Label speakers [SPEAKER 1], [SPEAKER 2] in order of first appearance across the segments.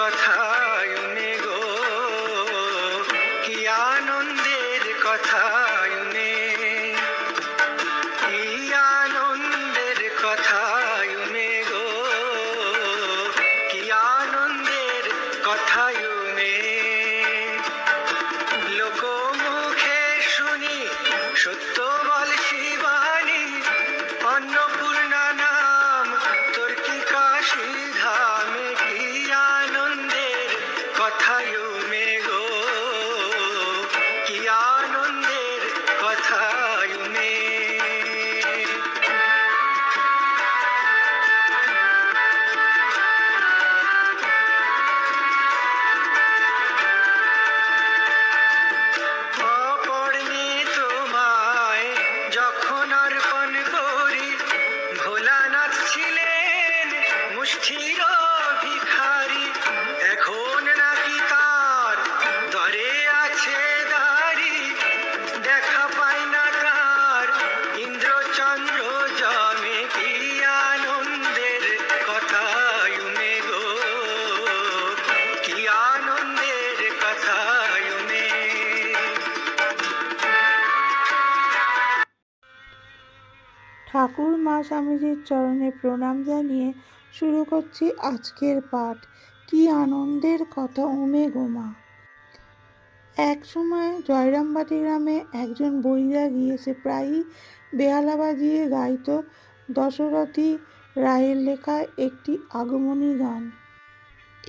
[SPEAKER 1] কথায় গো কি আনন্দের কথায় কি আনন্দের কথা
[SPEAKER 2] ঠাকুর মা স্বামীজির চরণে প্রণাম জানিয়ে শুরু করছি আজকের পাঠ। কি আনন্দের কথা উমে গোমা এক সময় জয়রামবাটি গ্রামে একজন বৈরাগী এসে প্রায়ই বেহালা বাজিয়ে গাইত দশরথী রায়ের লেখা একটি আগমনী গান।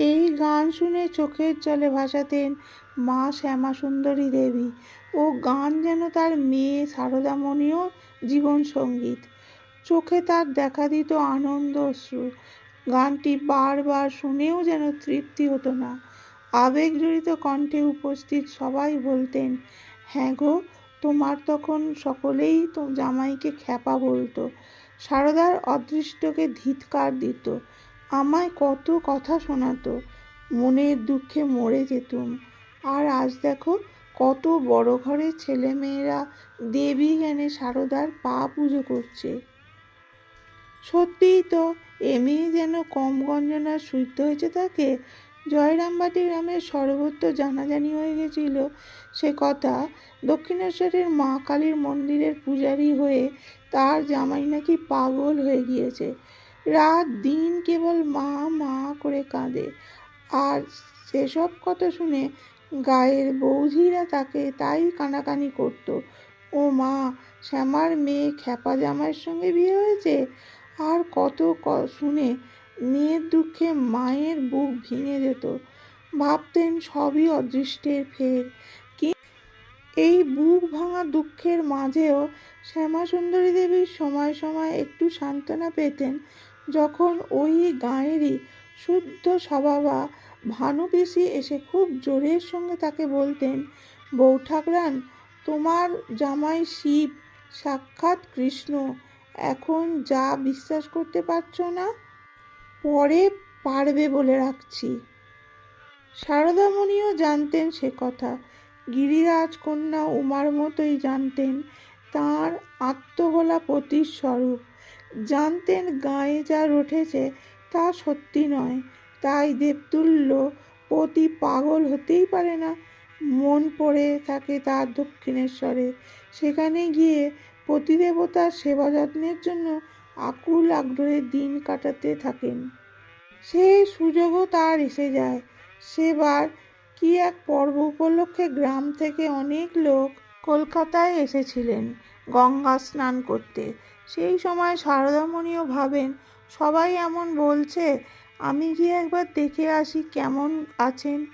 [SPEAKER 2] এই গান শুনে চোখের জলে ভাসাতেন মা শ্যামাসুন্দরী দেবী। ও গান যেন তার মেয়ে সারদামণিও জীবন সংগীত চোখে তার দেখা দিত আনন্দ অশ্রু। গানটি বারবার শুনেও যেন তৃপ্তি হতো না। আবেগজড়িত কণ্ঠে উপস্থিত সবাই বলতেন হ্যাঁ গো, তোমার তখন সকলেই তো জামাইকে খ্যাপা বলতো। সারদার অদৃষ্টকে ধিৎকার দিত। আমায় কত কথা শোনাতো। মনের দুঃখে মরে যেতুম। আর আজ দেখো, কত বড় ঘরের ছেলেমেয়েরা দেবী জ্ঞানে সারদার পা পুজো করছে। সত্যিই তো এ যেন কম গঞ্জনার সুইত হয়েছে তাকে। জয়রামবাটি গ্রামের সর্বত্র জানাজানি হয়ে গেছিল সে কথা। দক্ষিণেশ্বরের মা কালীর মন্দিরের পূজারী হয়ে তার জামাই নাকি পাগল হয়ে গিয়েছে। রাত দিন কেবল মা মা করে কাঁদে। আর সেসব কথা শুনে গায়ের বৌঝিরা তাকে তাই কানাকানি করত। ও মা, শ্যামার মেয়ে খ্যাপা জামাইয়ের সঙ্গে বিয়ে হয়েছে? আর কত শুনে মেয়ের দুঃখে মায়ের বুক ভেঙে যেত। ভাবতেন সবই অদৃষ্টের ফের। কি এই বুক ভাঙা দুঃখের মাঝেও শ্যামাসুন্দরী দেবীর সময় সময় একটু সান্ত্বনা পেতেন যখন ওই গাঁয়েরই শুদ্ধ স্বভাবা ভানু পিসি এসে খুব জোরের সঙ্গে তাকে বলতেন বউ ঠাকরান তোমার জামাই শিব সাক্ষাৎ কৃষ্ণ। এখন যা বিশ্বাস করতে পারছ না, পরে পারবে বলে রাখছি। সারদামণিও জানতেন সে কথা। গিরিরাজ কন্যা উমার মতোই জানতেন তাঁর আত্মবলা পতির স্বরূপ। জানতেন গায়ে যা উঠেছে তা সত্যি নয়, তাই দেবতুল্য পতি পাগল হতেই পারে না। মন পড়ে থাকে তার দক্ষিণেশ্বরে। সেখানে গিয়ে পতিদেবতার সেবা যত্নের জন্য আকুল আগ্রহে দিন কাটাতে থাকেন। সে সুযোগও তার এসে যায়। সেবার কি এক পর্ব উপলক্ষে গ্রাম থেকে অনেক লোক কলকাতায় এসেছিলেন গঙ্গা স্নান করতে। সেই সময় সারদামণিও ভাবেন, সবাই এমন বলছে, আমি গিয়ে একবার দেখে আসি কেমন আছেন।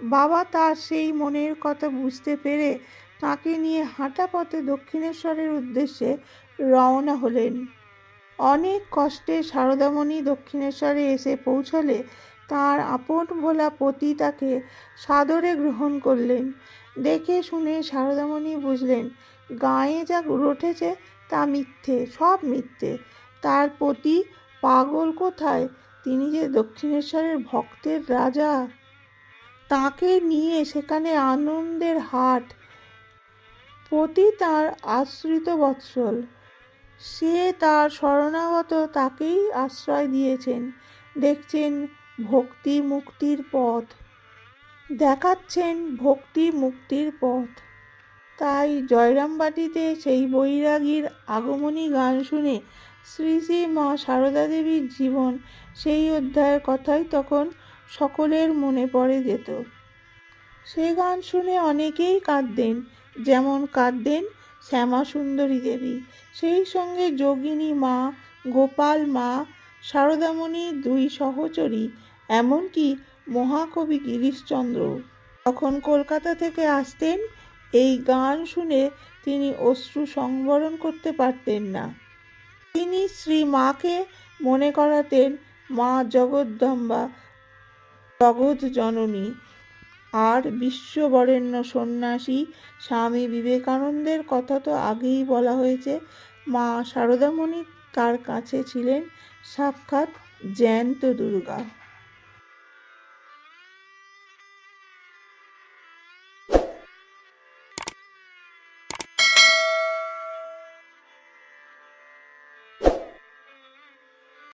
[SPEAKER 2] বাবা তার সেই মনের কথা বুঝতে পেরে তাকে নিয়ে হাঁটা পথে দক্ষিণেশ্বরের উদ্দেশ্যে রওনা হলেন। অনেক কষ্টে সারদামণি দক্ষিণেশ্বরে এসে পৌঁছলে তার আপন ভোলা পতি তাকে সাদরে গ্রহণ করলেন। দেখে শুনে সারদামণি বুঝলেন, গায়ে যা রটেছে তা মিথ্যে, সব মিথ্যে। তার পতি পাগল কোথায়? তিনি যে দক্ষিণেশ্বরের ভক্তের রাজা। তাকে নিয়ে সেখানে আনন্দের হাট পতি তার আশ্রিত বৎসল। সে তার শরণাগত তাকেই আশ্রয় দিয়েছেন। দেখছেন ভক্তি মুক্তির পথ। দেখাচ্ছেন ভক্তি মুক্তির পথ। তাই জয়রামবাটিতে সেই বৈরাগীর আগমনী গান শুনে শ্রী শ্রী মা সারদা দেবীর জীবন সেই অধ্যায়ের কথাই তখন সকলের মনে পড়ে যেত। সে গান শুনে অনেকেই কাঁদতেন। যেমন কাঁদতেন শ্যামা সুন্দরী দেবী। সেই সঙ্গে যোগিনী মা, গোপাল মা সারদামণি দুই সহচরী, এমনকি মহাকবি গিরিশচন্দ্র। তখন কলকাতা থেকে আসতেন, এই গান শুনে তিনি অশ্রু সংবরণ করতে পারতেন না। তিনি শ্রী মাকে মনে করাতেন, মা জগদ্দম্বা, জগৎ জননী। আর বিশ্ববরেণ্য সন্ন্যাসী স্বামী বিবেকানন্দের কথা তো আগেই বলা হয়েছে। মা সারদামণি তার কাছে ছিলেন সাক্ষাৎ জ্যান্ত দুর্গা।